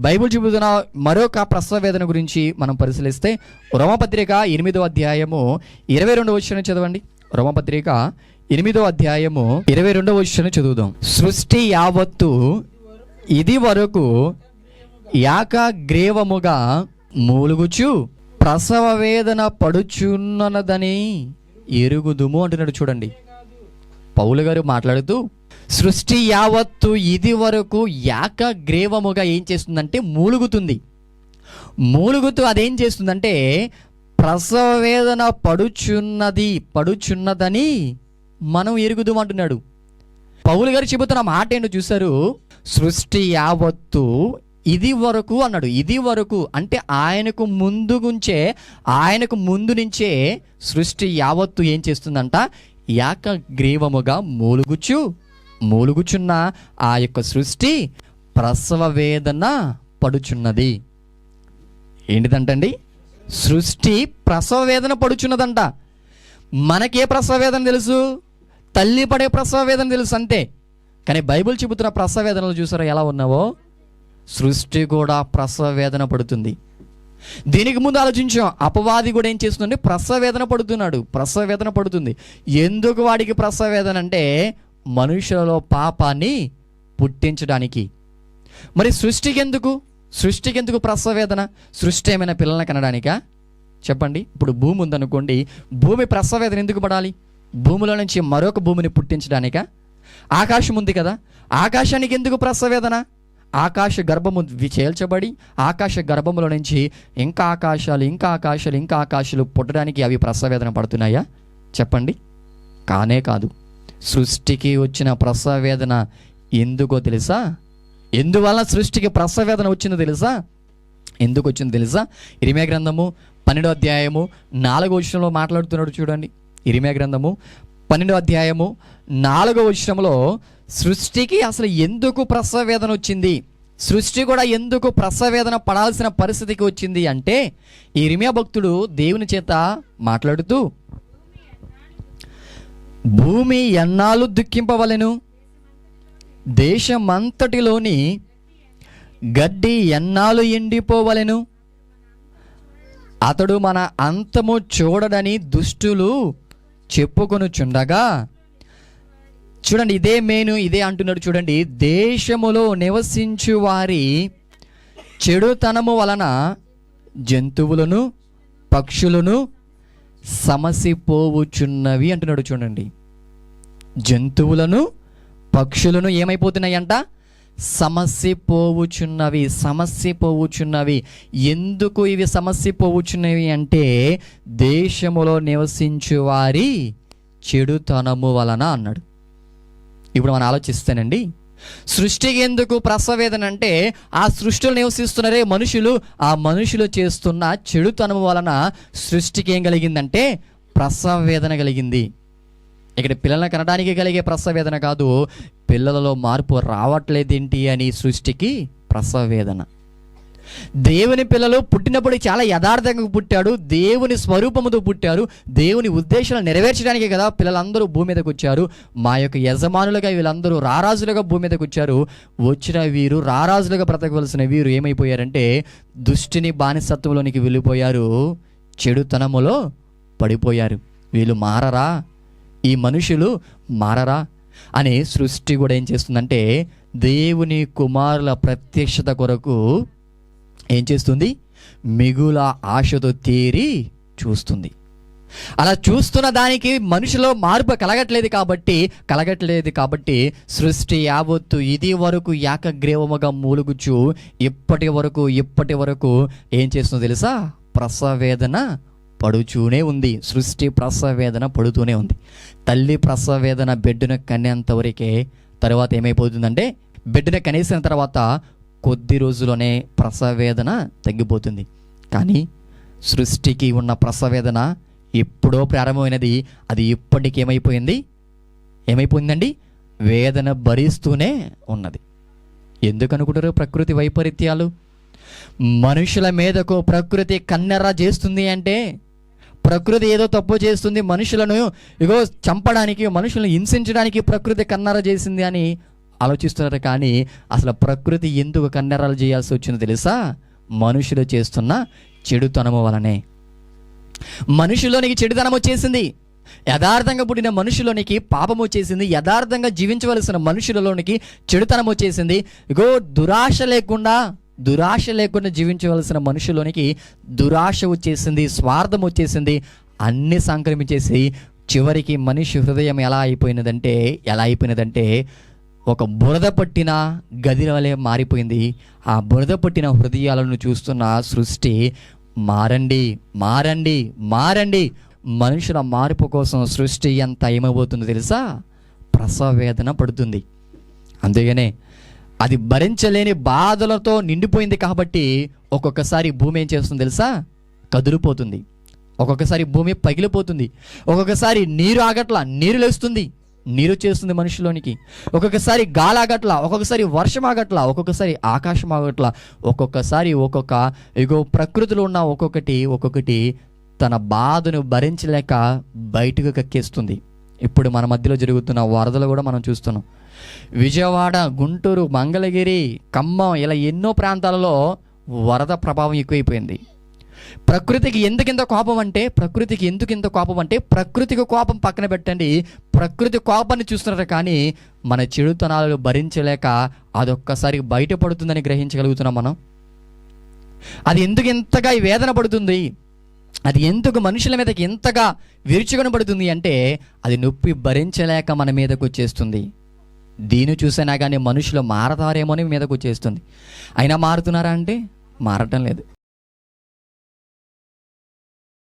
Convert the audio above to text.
Bible చెబుతున్న మరొక ప్రసవ వేదన గురించి మనం పరిశీలిస్తే రోమపత్రిక ఎనిమిదో అధ్యాయము ఇరవై రెండవ వచ్చిన చదవండి. రోమపత్రిక ఎనిమిదో అధ్యాయము ఇరవై రెండవ వచ్చిన చదువుదాం. సృష్టి యావత్తు ఇది వరకు యాకగ్రీవముగా మూలుగుచు ప్రసవ వేదన పడుచున్నదని ఎరుగుదుము అంటున్నాడు చూడండి. పౌలు గారు మాట్లాడుతూ సృష్టి యావత్తు ఇది వరకు ఏకగ్రీవముగా ఏం చేస్తుందంటే మూలుగుతుంది. మూలుగుతూ అదేం చేస్తుందంటే ప్రసవ వేదన పడుచున్నది పడుచున్నదని మనం ఎరుగుదాం అంటున్నాడు పౌలు గారు చెబుతున్న మాట ఏంటో చూశారు? సృష్టి యావత్తు ఇది వరకు అన్నాడు. ఇది వరకు అంటే ఆయనకు ముందు నుంచే ఆయనకు ముందు నుంచే సృష్టి యావత్తు ఏం చేస్తుందంట? యాకగ్రీవముగా మూలుగుచు మూలుగుచున్న ఆ యొక్క సృష్టి ప్రసవ వేదన పడుచున్నది. ఏంటిదంటండి? సృష్టి ప్రసవ వేదన పడుచున్నదంట. మనకే ప్రసవ వేదన తెలుసు తల్లి పడే ప్రసవ వేదన తెలుసు అంతే. కానీ బైబిల్ చెబుతున్న ప్రసవ వేదనలు చూసారా ఎలా ఉన్నావో? సృష్టి కూడా ప్రసవ వేదన పడుతుంది. దీనికి ముందు ఆలోచించాం అపవాది కూడా ఏం చేస్తుందంటే ప్రసవ వేదన పడుతున్నాడు ప్రసవ వేదన పడుతుంది. ఎందుకు వాడికి ప్రసవ వేదన అంటే మనుషులలో పాపాన్ని పుట్టించడానికి. మరి సృష్టికి ఎందుకు సృష్టికి ఎందుకు ప్రసవేదన సృష్టి ఏమైనా పిల్లల్ని కనడానికా? చెప్పండి. ఇప్పుడు భూమి ఉందనుకోండి భూమి ప్రసవేదన ఎందుకు పడాలి? భూమిలో నుంచి మరొక భూమిని పుట్టించడానికా? ఆకాశం ఉంది కదా ఆకాశానికి ఎందుకు ప్రసవేదన ఆకాశ గర్భము చేల్చబడి ఆకాశ గర్భములో నుంచి ఇంకా ఆకాశాలు ఇంకా ఆకాశాలు ఇంకా ఆకాశాలు పుట్టడానికి అవి ప్రసవేదన పడుతున్నాయా? చెప్పండి. కానే కాదు. సృష్టికి వచ్చిన ప్రసవేదన ఎందుకో తెలుసా? ఎందువల్ల సృష్టికి ప్రసవేదన వచ్చిందో తెలుసా? ఎందుకు వచ్చిందో తెలుసా? ఇరిమే గ్రంథము పన్నెండో అధ్యాయము నాలుగో విషయంలో మాట్లాడుతున్నాడు చూడండి. ఇరిమే గ్రంథము పన్నెండో అధ్యాయము నాలుగో విషయంలో సృష్టికి అసలు ఎందుకు ప్రసవేదన వచ్చింది? సృష్టి కూడా ఎందుకు ప్రసవేదన పడాల్సిన పరిస్థితికి వచ్చింది అంటే ఈ భక్తుడు దేవుని చేత మాట్లాడుతూ భూమి ఎన్నాళ్ళు దుఃఖింపవలెను? దేశమంతటిలోని గడ్డి ఎన్నాళ్ళు ఎండిపోవలెను? అతడు మన అంతము చూడడని దుష్టులు చెప్పుకొనుచుండగా చూడండి ఇదే మేను ఇదే అంటున్నాడు చూడండి దేశములో నివసించు వారి చెడుతనము వలన జంతువులను పక్షులను సమసిపోవుచున్నవి అంటున్నాడు చూడండి. జంతువులను పక్షులను ఏమైపోతున్నాయంట? సమస్య పోవుచున్నవి సమస్య పోవుచున్నవి. ఎందుకు ఇవి సమస్య పోవుచున్నవి అంటే దేశములో నివసించు వారి చెడుతనము వలన అన్నాడు. ఇప్పుడు మనం ఆలోచిస్తేనండి సృష్టికి ఎందుకు ప్రసవేదన అంటే ఆ సృష్టిలో నివసిస్తున్నారే మనుషులు ఆ మనుషులు చేస్తున్న చెడుతనం వలన సృష్టికి ఏం కలిగిందంటే ప్రసవేదన కలిగింది. ఇక్కడ పిల్లల్ని కనడానికి కలిగే ప్రసవేదన కాదు పిల్లలలో మార్పు రావట్లేదేంటి అని సృష్టికి ప్రసవేదన వేదన దేవుని పిల్లలు పుట్టినప్పుడు చాలా యథార్థంగా పుట్టాడు దేవుని స్వరూపముతో పుట్టారు దేవుని ఉద్దేశాలు నెరవేర్చడానికి కదా పిల్లలందరూ భూమి మీదకి వచ్చారు. మా యొక్క యజమానులుగా వీళ్ళందరూ రారాజులుగా భూమి మీదకి వచ్చారు. వచ్చిన వీరు రారాజులుగా బ్రతకవలసిన వీరు ఏమైపోయారంటే దుష్టిని బానిసత్వంలోనికి వెళ్ళిపోయారు. చెడుతనములో పడిపోయారు. వీళ్ళు మారరా? ఈ మనుషులు మారరా? అని సృష్టి కూడా ఏం చేస్తుందంటే దేవుని కుమారుల ప్రత్యక్షత కొరకు ఏం చేస్తుంది? మిగుల ఆశతో తీరి చూస్తుంది. అలా చూస్తున్న దానికి మనిషిలో మార్పు కలగట్లేదు కాబట్టి కలగట్లేదు కాబట్టి సృష్టి యావత్తు ఇది వరకు ఏకగ్రీవముగా మూలుగుచు ఇప్పటి వరకు ఇప్పటి వరకు ఏం చేస్తుందో తెలుసా? ప్రసవేదన పడుచూనే ఉంది. సృష్టి ప్రసవేదన పడుతూనే ఉంది. తల్లి ప్రసవేదన బిడ్డను కనేంతవరకే తర్వాత ఏమైపోతుందంటే బిడ్డను కనేసిన తర్వాత కొద్ది రోజుల్లోనే ప్రసవేదన తగ్గిపోతుంది. కానీ సృష్టికి ఉన్న ప్రసవేదన ఎప్పుడో ప్రారంభమైనది. అది ఇప్పటికి ఏమైపోయింది? ఏమైపోయిందండి? వేదన భరిస్తూనే ఉన్నది. ఎందుకనుకుంటారు ప్రకృతి వైపరీత్యాలు? మనుషుల మీదకు ప్రకృతి కన్నెర్ర చేస్తుంది అంటే ప్రకృతి ఏదో తప్పు చేస్తుంది మనుషులను ఇగో చంపడానికి మనుషులను హింసించడానికి ప్రకృతి కన్నెర చేసింది అని ఆలోచిస్తున్నారు కానీ అసలు ప్రకృతి ఎందుకు కన్నెరాలు చేయాల్సి వచ్చిందో తెలుసా? మనుషులు చేస్తున్న చెడుతనము వలనే. మనుషుల్లోనికి చెడుతనం వచ్చేసింది. యథార్థంగా పుట్టిన మనుషులోనికి పాపం వచ్చేసింది. యథార్థంగా జీవించవలసిన మనుషులలోనికి చెడుతనం వచ్చేసింది. ఇగో దురాశ లేకుండా దురాశ లేకుండా జీవించవలసిన మనుషులోనికి దురాశ వచ్చేసింది స్వార్థం వచ్చేసింది. అన్ని సంక్రమించేసి చివరికి మనిషి హృదయం ఎలా అయిపోయినదంటే ఎలా అయిపోయినదంటే ఒక బురద పట్టిన గదిరవలే మారిపోయింది. ఆ బురద పట్టిన హృదయాలను చూస్తున్న సృష్టి మారండి మారండి మారండి మనుషుల మార్పు కోసం సృష్టి ఎంత ఏమైపోతుందో తెలుసా? ప్రసవ వేదన పడుతుంది. అందుకనే అది భరించలేని బాధలతో నిండిపోయింది కాబట్టి ఒక్కొక్కసారి భూమి ఏం చేస్తుంది తెలుసా? కదిలిపోతుంది. ఒక్కొక్కసారి భూమి పగిలిపోతుంది. ఒక్కొక్కసారి నీరు ఆగట్ల నీరు లేస్తుంది. నీరు చేస్తుంది మనిషిలోనికి. ఒక్కొక్కసారి గాలాగట్ల ఒక్కొక్కసారి వర్షం ఆగట్ల ఒక్కొక్కసారి ఆకాశం ఆగట్ల ఒక్కొక్కసారి ఒక్కొక్క ఇగో ప్రకృతిలో ఉన్న ఒక్కొక్కటి ఒక్కొక్కటి తన బాధను భరించలేక బయటకు కక్కేస్తుంది. ఇప్పుడు మన మధ్యలో జరుగుతున్న వరదలు కూడా మనం చూస్తున్నాం. విజయవాడ గుంటూరు మంగళగిరి ఖమ్మం ఇలా ఎన్నో ప్రాంతాలలో వరద ప్రభావం ఎక్కువైపోయింది. ప్రకృతికి ఎందుకింత కోపం అంటే ప్రకృతికి ఎందుకు ఇంత కోపం అంటే ప్రకృతికి కోపం పక్కన పెట్టండి. ప్రకృతి కోపాన్ని చూస్తున్నారు కానీ మన చెడుతనాలు భరించలేక అదొక్కసారి బయటపడుతుందని గ్రహించగలుగుతున్నాం మనం. అది ఎందుకు ఎంతగా వేదన పడుతుంది? అది ఎందుకు మనుషుల మీదకి ఎంతగా విరుచుకొని పడుతుంది అంటే అది నొప్పి భరించలేక మన మీదకు వచ్చేస్తుంది. దీన్ని చూసినా కానీ మనుషులు మారతారేమో అని మీదకు వచ్చేస్తుంది. అయినా మారుతున్నారా అంటే? మారటం లేదు.